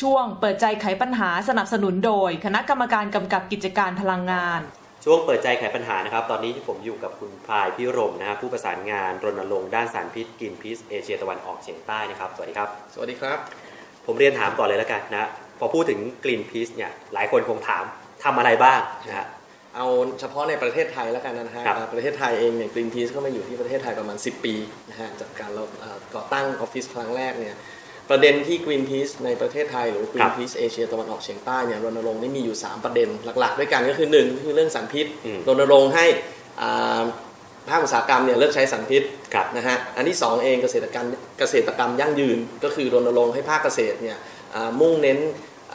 ช่วงเปิดใจไขปัญหาสนับสนุนโดย คณะกรรมการกำกับกิจการพลังงาน ช่วงเปิดใจไขปัญหานะครับ ตอนนี้ที่ผมอยู่กับคุณพลายพิรมนะฮะผู้ประสานงานรณรงค์ด้านสารพิษกินพิษเอเชียตะวันออกเฉียงใต้นะครับ สวัสดีครับ สวัสดีครับ ผมเรียนถามก่อนเลยแล้วกันนะพอพูดถึงกลิ่นพิษเนี่ยหลายคนคงถามทำอะไรบ้างนะฮะเอาเฉพาะในประเทศไทยแล้วกันนะฮะครับอ่าประเทศไทยเองเนี่ยกรีนพีซก็มาอยู่ที่ประเทศไทยประมาณ 10 ปีนะฮะจากการเราเอ่อก่อตั้งออฟฟิศครั้งแรกเนี่ย ประเด็นที่ Greenpeace ในประเทศไทย หรือ Greenpeace เอเชียตะวันออกเฉียงใต้เนี่ยรณรงค์นี่มีอยู่ 3 ประเด็นหลักๆ ด้วยกันก็คือ1คือเรื่องสารพิษอืมรณรงค์ให้อ่าภาคอุตสาหกรรมเนี่ยเลิกใช้สารพิษครับนะฮะอันที่ 2 เองเกษตรกรรมเกษตรกรรมยั่งยืน ก็คือรณรงค์ให้ภาคเกษตรเนี่ยอ่ามุ่งเน้น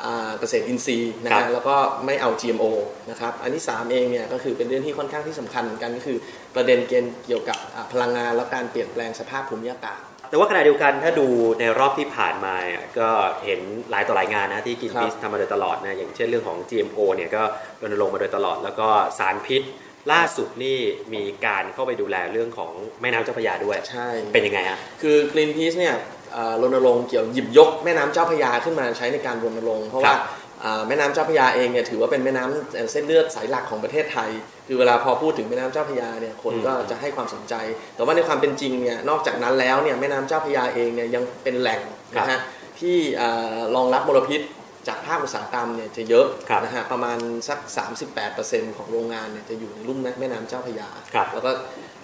อ่าเกษตรอินทรีย์นะครัฮะบแล้วก็ไม่เอา GMO นะครับอันที่ 3 เองเนี่ยก็คือเป็นเรื่องที่ค่อนข้างที่สำคัญเหมือนกันก็คือประเด็นเกณฑ์เกี่ยวกับอ่าพลังงานและการเปลี่ยนแปลงสภาพภูมิอากาศ แต่ว่าขณะเดียวกันถ้าดูในรอบที่ผ่านมาเนี่ยก็เห็นหลายต่อหลายงานนะที่กินครับพิษทำมาโดยตลอดนะอย่างเช่นเรื่องของ GMO เนี่ยก็รณรงค์มาโดยตลอด แล้วก็สารพิษล่าสุดนี่มีการเข้าไปดูแลเรื่องของแม่น้ำเจ้าพระยาด้วย ใช่ เป็นยังไงฮะคือ Greenpeace เนี่ยเอ่อรณรงค์เกี่ยวหยิบยกแม่น้ำเจ้าพระยาขึ้นมาใช้ในการรณรงค์เพราะว่าครับอ่า แม่น้ำเจ้าพระยาเองเนี่ยถือว่าเป็นแม่น้ำเส้นเลือดสายหลักของประเทศไทย คือเวลาพอพูดถึงแม่น้ำเจ้าพระยาเนี่ยคนก็จะให้ความสนใจ แต่ว่าในความเป็นจริงเนี่ยนอกจากนั้นแล้วเนี่ยแม่น้ำเจ้าพระยาเองเนี่ยยังเป็นแหล่งนะฮะที่อ่ารองรับมลพิษจากภาคอุตสาหกรรมเนี่ยจะเยอะครับนะฮะประมาณสัก 38%ของโรงงานเนี่ยจะอยู่ในลุ่มแม่น้ำเจ้าพระยาครับแล้วก็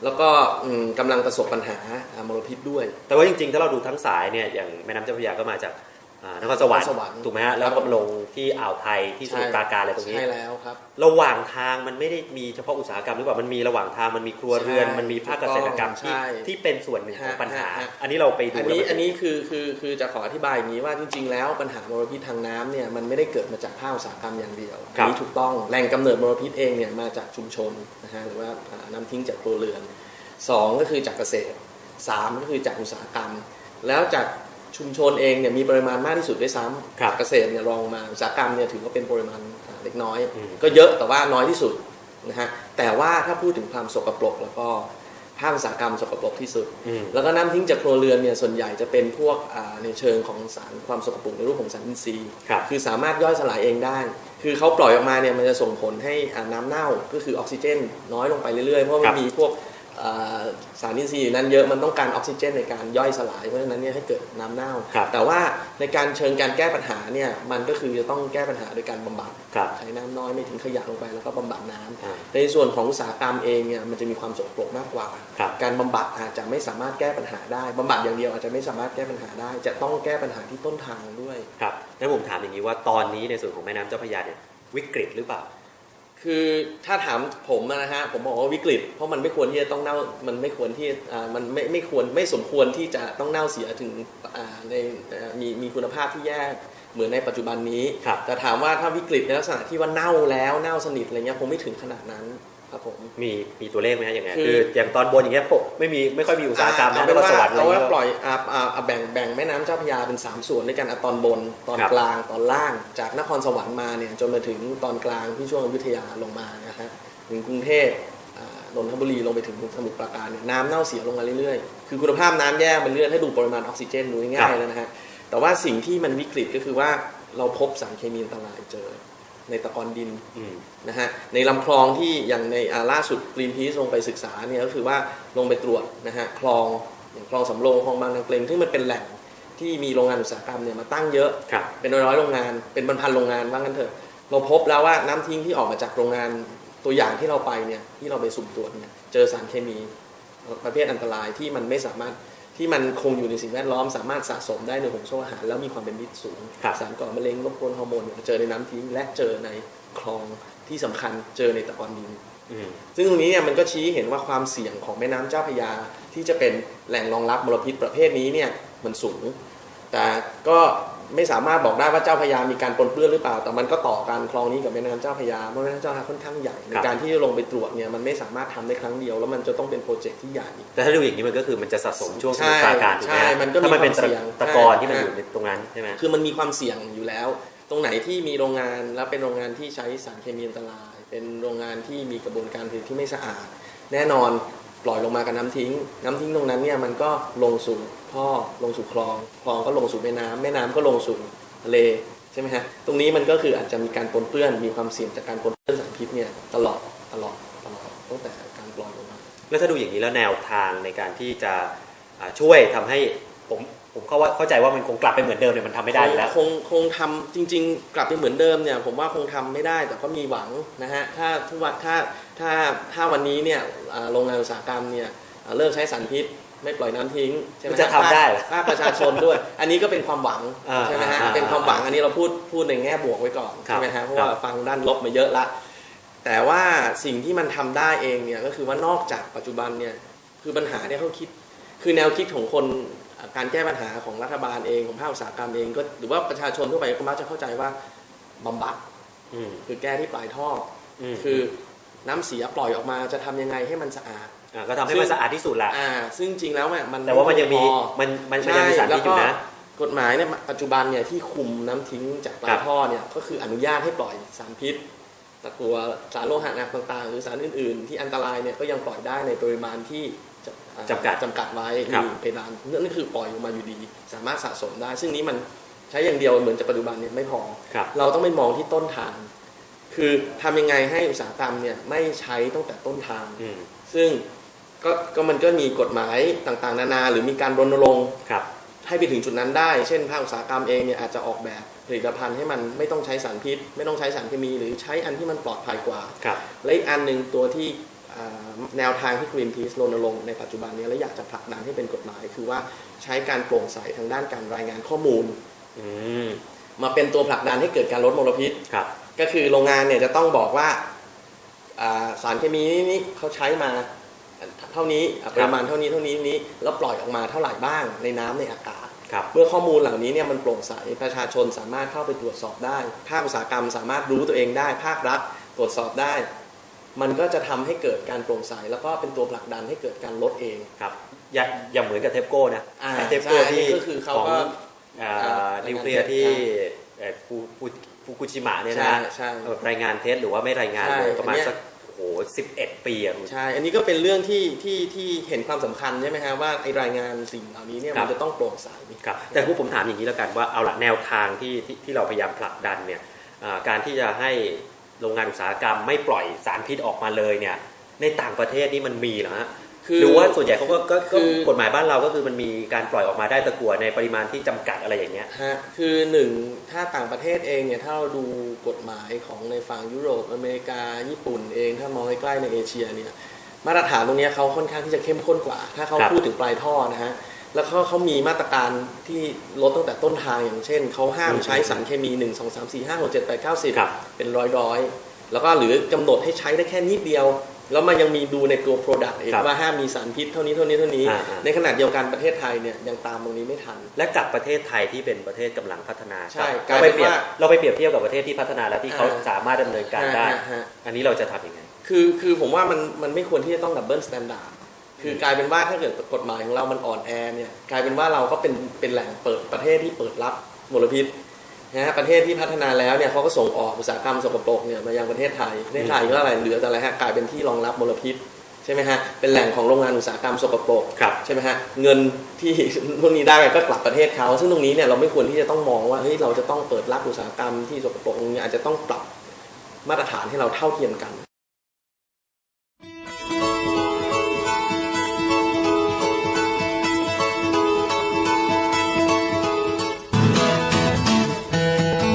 แล้วก็อืมกำลังประสบปัญหาอ่ามลพิษด้วย แต่ว่าจริงๆ ถ้าเราดูทั้งสายเนี่ยอย่างแม่น้ำเจ้าพระยาก็มาจากอ่า นครสวรรค์นครสวรรค์ถูกไหมฮะแล้วก็ลงที่อ่าวไทยที่สมุทรปราการอะไรตรงนี้ใช่แล้วครับ ระหว่างทางมันไม่ได้มีเฉพาะอุตสาหกรรมหรือเปล่ามันมีระหว่างทางมันมีครัวเรือนใช่มันมีภาคเกษตรกรรมที่ใช่ที่เป็นส่วนหนึ่งของฮะปัญหาฮะอันนี้เราไปดูอันแล้วนี้มัอันนี้คือคือคือจะขออธิบายอย่างนี้ว่าจริง ๆ แล้วปัญหามลพิษทางน้ำเนี่ยมันไม่ได้เกิดมาจากภาคอุตสาหกรรมอย่างเดียวอันนี้ถูกต้องแหล่งกำเนิดมลพิษเองเนี่ยมาจากชุมชนนะฮะหรือว่าอ่าน้ำทิ้งจากครัวเรือนสองก็คือจากเกษตรสามก็คือจากอุตสาหกรรม แล้วจาก ชุมชนเองเนี่ยมีปริมาณมากที่สุดด้วยซ้ำครับเกษตรเนี่ยรองมาอุตสาหกรรมเนี่ยถือว่าเป็นปริมาณอ่าเล็กน้อยอืมก็เยอะแต่ว่าน้อยที่สุดนะฮะแต่ว่าถ้าพูดถึงความสกปรกแล้วก็ภาคอุตสาหกรรมสกปรกที่สุดอืมแล้วก็น้ำทิ้งจากครัวเรือนเนี่ยส่วนใหญ่จะเป็นพวกอ่าในเชิงของสารความสกปรกในรูปของสารอินทรีย์ครับคือสามารถย่อยสลายเองได้ คือเขาปล่อยออกมาเนี่ยมันจะส่งผลให้อ่าน้ำเน่าก็คือออกซิเจน น้อยลงไปเรื่อยๆ เพราะมันมีพวกอ่า สารอินทรีย์อยู่นั้นเยอะมันต้องการออกซิเจนในการย่อยสลายเพราะฉะนั้นเนี่ยให้เกิดน้ำเน่าครับแต่ว่าในการเชิงการแก้ปัญหาเนี่ยมันก็คือจะต้องแก้ปัญหาโดยการบำบัดครับใช้น้ำน้อยไม่ทิ้งขยะลงไปแล้วก็บำบัดน้ำอ่าในส่วนของอุตสาหกรรมเองเนี่ยมันจะมีความสกปรกมากกว่าครับการบำบัดอาจจะไม่สามารถแก้ปัญหาได้บำบัดอย่างเดียวอาจจะไม่สามารถแก้ปัญหาได้ จะต้องแก้ปัญหาที่ต้นทางด้วยครับงั้นผมถามอย่างนี้ว่าตอนนี้ในส่วนของแม่น้ำเจ้าพระยาเนี่ยวิกฤตหรือเปล่า คือถ้าถามผมอะนะฮะผมบอกว่าวิกฤต เพราะมันไม่ควรที่จะต้องเน่ามันไม่ควรที่อ่ามันไม่ไม่ควรไม่สมควรที่จะต้องเน่าเสียถึงอ่าในอ่ามีมีคุณภาพที่แย่เหมือนในปัจจุบันนี้ครับแต่ถามว่าถ้าวิกฤตในลักษณะที่ว่าเน่าแล้วเน่าสนิทอะไรเงี้ยผมไม่ถึงขนาดนั้น ครับผมมีมีตัวเลขไหมฮะอย่างไงคือคืออย่างตอนบนอย่างเงี้ยปกไม่มีไม่ค่อยมีอุตสาหกรรมเอานะเป็นนครว่าสวรรค์อะไรเอาว่าเงี้ยปล่อยอ่าอ่าอ่าแบ่งแบ่งแม่น้ำเจ้าพระยาเป็น 3 ส่วนด้วยกันอะตอนบนตอนครับกลางตอนล่าง จากนครสวรรค์มาเนี่ยจนมาถึงตอนกลางที่ช่วงอยุธยาลงมานะฮะถึงกรุงเทพอ่านนทบุรีลงไปถึงสมุทรปราการเนี่ยน้ำเน่าเสียลงมาเรื่อยๆ คือคุณภาพน้ำแย่มันเรื่อยให้ดูปริมาณออกซิเจนดูง่ายๆแล้วนะฮะแต่ว่าสิ่งที่มันวิกฤตก็คือว่าเราพบสารเคมีอันตรายเจอ ในตะกอนดินอืมนะฮะในลำคลองที่อย่างในอ่าล่าสุดกรีนพีซลงไปศึกษาเนี่ยก็คือว่าลงไปตรวจนะฮะคลองอย่างคลองสำโรงคลองบางนางเปลงที่งมันเป็นแหล่งที่มีโรงงานอุตสาหกรรมเนี่ยมาตั้งเยอะครับเป็นร้อยๆโรงงานเป็นพันๆโรงงานว่างั้นเถอะ เราพบแล้วว่าน้ำทิ้งที่ออกมาจากโรงงานตัวอย่างที่เราไปเนี่ยที่เราไปสุ่มตรวจเนี่ยเจอสารเคมีประเภทอันตรายที่มันไม่สามารถ ที่มันคงอยู่ในสิ่งแวดล้อมสามารถสะสมได้ในห่วงโซ่อาหาร แล้วมีความเป็นมิตรสูงครับสารก่อมะเร็งรบกวนฮอร์โมนเนี่ยเจอในน้ำทิ้ง และเจอในคลองที่สำคัญเจอในตะกอนดินอืมซึ่งตรงนี้เนี่ยมันก็ชี้เห็นว่าความเสี่ยงของแม่น้ำเจ้าพระยา ที่จะเป็นแหล่งรองรับมลพิษประเภทนี้เนี่ยมันสูง แต่ก็ ไม่สามารถบอกได้ว่าเจ้าพระยามีการปนเปื้อนหรือเปล่า แต่มันก็ต่อการคลองนี้กับแม่น้ำเจ้าพระยาเพราะแม่น้ำเจ้าพระยาค่อนข้างใหญ่ในครับการที่จะลงไปตรวจเนี่ยมันไม่สามารถทำได้ครั้งเดียว แล้วมันจะต้องเป็นโปรเจกต์ที่ใหญ่แต่ถ้าดูอย่างนี้มันก็คือมันจะสะสมช่วงสใช่มุทรปราการถูกไหมใช่ฮะมันก็มีถ้ามันเป็นความเสี่ยงตะกอนใช่ที่มันอยู่ใช่ในตรงนั้นใช่ไหมคือมันมีความเสี่ยงอยู่แล้ว ตรงไหนที่มีโรงงานแล้วเป็นโรงงานที่ใช้สารเคมีอันตราย เป็นโรงงานที่มีกระบวนการผลิตที่ไม่สะอาด แน่นอน ปล่อยลงมากับน้ำทิ้ง น้ำทิ้งตรงนั้นเนี่ยมันก็ลงสู่พ่อลงสู่คลอง คลองก็ลงสู่แม่น้ำแม่น้ำก็ลงสู่ทะเลใช่ไหมฮะตรงนี้มันก็คืออาจจะมีการปนเปื้อนมีความเสี่ยงจากการปนเปื้อนสารพิษเนี่ยตลอดตลอดตลอดตั้งแต่การปล่อยลงมาแล้วถ้าดูอย่างนี้แล้วแนวทางในการที่จะช่วยทำให้ผม ผมเข้าว่าเข้าใจว่ามันคงกลับไปเหมือนเดิมเนี่ยมันทำไม่ได้อยู่แล้วคงคงทำจริง ๆ กลับไปเหมือนเดิมเนี่ยผมว่าคงทำไม่ได้แต่ก็มีหวังนะฮะถ้าทุกวันถ้าถ้าถ้าวันนี้เนี่ยอ่าโรงงานอุตสาหกรรมเนี่ยอ่าเลิกใช้สารพิษไม่ปล่อยน้ำทิ้งใช่ไหมมันจะทำได้เหรอภาคประชาชนด้วย อันนี้ก็เป็นความหวังอ่าใช่ไหมฮะอ่าเป็นความหวังอันนี้เราพูดพูดในแง่บวกไว้ก่อนครับใช่ไหมฮะเพราะว่าครับฟังด้านลบมาเยอะละแต่ว่าสิ่งที่มันทำได้เองเนี่ยก็คือว่านอกจากปัจจุบันเนี่ยคือปัญหาเนี่ยเขาคิด คือแนวคิดของคนอ่า การแก้ปัญหาของรัฐบาลเองของภาคอุตสาหกรรมเองก็หรือว่าประชาชนทั่วไปก็มักจะเข้าใจว่าบำบัดอืมคือแก้ที่ปลายท่ออือมคือน้ำเสียปล่อยออกมาจะทำยังไงให้มันสะอาดอ่าก็ทำให้มันสะอาดที่สุดแหละอ่าซึ่งจริงแล้วเนี่ยมันแต่ว่ามันยังมีไพอมันมันมันยังมีสารพิษอยู่นะกฎหมายเนี่ยปัจจุบันเนี่ยที่คุมน้ำทิ้งจากปลาครัยบท่อเนี่ยก็คืออนุญาตให้ปล่อยสารพิษตะกัวสารโลหะหนักต่างๆ หรือสารอื่น ๆ ที่อันตรายเนี่ยก็ยังปล่อยได้ในปริมาณที่ จะอ่าจำกัดจำกัดไว้ครับมีเพดานนั่นคือปล่อยออกมาอยู่ดี สามารถสะสมได้ ซึ่งนี้มันใช้อย่างเดียวเหมือนจะปัจจุบันเนี่ยไม่พอครับเราต้องไปมองที่ต้นทาง คือทำยังไงให้อุตสาหกรรมเนี่ยไม่ใช้ตั้งแต่ต้นทางอืมซึ่งก็ก็มันก็มีกฎหมายต่างๆ นานา หรือมีการรณรงค์ครับให้ไปถึงจุดนั้นได้ เช่นภาคอุตสาหกรรมเองเนี่ยอาจจะออกแบบผลิตภัณฑ์ให้มันไม่ต้องใช้สารพิษ ไม่ต้องใช้สารเคมี หรือใช้อันที่มันปลอดภัยกว่าครับและอีกอันหนึ่งตัวที่อ่า แนวทางที่ Greenpeace รณรงค์ในปัจจุบันเนี้และอยากจะผลักดันให้เป็นกฎหมาย คือว่าใช้การโปร่งใสทางด้านการรายงานข้อมูลอืมมาเป็นตัวผลักดันให้เกิดการลดมลพิษครับก็คือโรงงานเนี่ยจะต้องบอกว่าอ่าสารเคมีนี้นี่เขาใช้มาเท่านี้อะปริมาณเท่านี้เท่านี้นี้แล้วปล่อยออกมาเท่าไหร่บ้างในน้ำในอากาศครับเมื่อข้อมูลเหล่านี้เนี่ยมันโปร่งใสประชาชนสามารถเข้าไปตรวจสอบได้ภาคอุตสาหกรรมสามารถรู้ตัวเองได้ ภาครัฐตรวจสอบได้ มันก็จะทำให้เกิดการโปร่งใสแล้วก็เป็นตัวผลักดันให้เกิดการลดเองครับอย่าอย่าเหมือนกับเทปโก้นะอ่าเทปโก้ใช่ที่ก็คือเขาของก็อ่าอ่านิวเคลียร์ที่เอ่อฟูฟูฟูกุชิมะเนี่ยใช่นะใช่เอ่อรายงานเท็จหรือว่าไม่รายงานใช่เลยประมาณอันเนี้ยสักโอ้โหสิบเอ็ดปีอะคุณใช่ อันนี้ก็เป็นเรื่องที่ที่ที่เห็นความสำคัญใช่ไหมฮะว่าไอรายงานสิ่งเหล่านี้เนี่ยครับมันจะต้องโปร่งใสครับแต่ผู้ผมถามอย่างนี้แล้วกันว่าเอาละแนวทางที่ที่ที่เราพยายามผลักดันเนี่ยอ่าการที่จะให้ โรงงานอุตสาหกรรมไม่ปล่อยสารพิษออกมาเลยเนี่ย ในต่างประเทศนี่มันมีเหรอฮะคือหรือว่าส่วนใหญ่เขาก็ก็ก็คือกฎหมายบ้านเราก็คือมันมีการปล่อยออกมาได้ตะกั่วในปริมาณที่จำกัดอะไรอย่างเงี้ยฮะคือหนึ่งถ้าต่างประเทศเองเนี่ยถ้าเราดูกฎหมายของในฝั่งยุโรปอเมริกาญี่ปุ่นเองถ้ามองใกล้ๆในเอเชียเนี่ยมาตรฐานตรงเนี้ยเขาค่อนข้างที่จะเข้มข้นกว่า ถ้าเขาครับพูดถึงปลายท่อนะฮะ แล้วเขาเขามีมาตรการที่ลดตั้งแต่ต้นทางอย่างเช่นเขาห้ามอืมใช้สารเคมี 1 2 3 4 5 6 7 8 9ครับ10 เป็นร้อยร้อยๆแล้วก็หรือกำหนดให้ใช้ได้แค่นิดเดียว แล้วมันยังมีดูในตัว Product อีกครับว่าห้ามมีสารพิษเท่านี้เท่านี้เท่านี้อ่าๆในขณะเดียวกันประเทศไทยเนี่ยยังตามตรงนี้ไม่ทัน และกับประเทศไทยที่เป็นประเทศกำลังพัฒนาใช่ครับกลายเราไปเป็นเปรียบว่าเราไปเปรียบเทียบกับประเทศที่พัฒนาแล้วที่เขาอ่าสามารถดำเนินการได้ฮะฮะอันนี้เราจะทำยังไงคือคือผมว่ามันมันไม่ควรที่จะต้องดับเบิลสแตนดาร์ด คือกลายเป็นว่าถ้าเกิดกฎหมายของเรามันอ่อนแอเนี่ยกลายเป็นว่าเราก็เป็นเป็นแหล่งเปิดประเทศที่เปิดรับมลพิษนะฮะประเทศที่พัฒนาแล้วเนี่ยเขาก็ส่งออกอุตสาหกรรมสกปรกเนี่ยมายังประเทศไทยประเทศไทยก็อะไรเหลือแต่อะไรฮะกลายเป็นที่รองรับมลพิษใช่ไหมฮะเป็นแหล่งของโรงงานอุตสาหกรรมสกปรกครับใช่ไหมฮะเงินที่พวกนี้ได้ก็กลับประเทศเขาซึ่งตรงนี้เนี่ยเราไม่ควรที่จะต้องมองว่าเฮ้ยเราจะต้องเปิดรับอุตสาหกรรมที่สกปรกตรงนี้อาจจะต้องปรับมาตรฐานให้เราเท่าเทียมกัน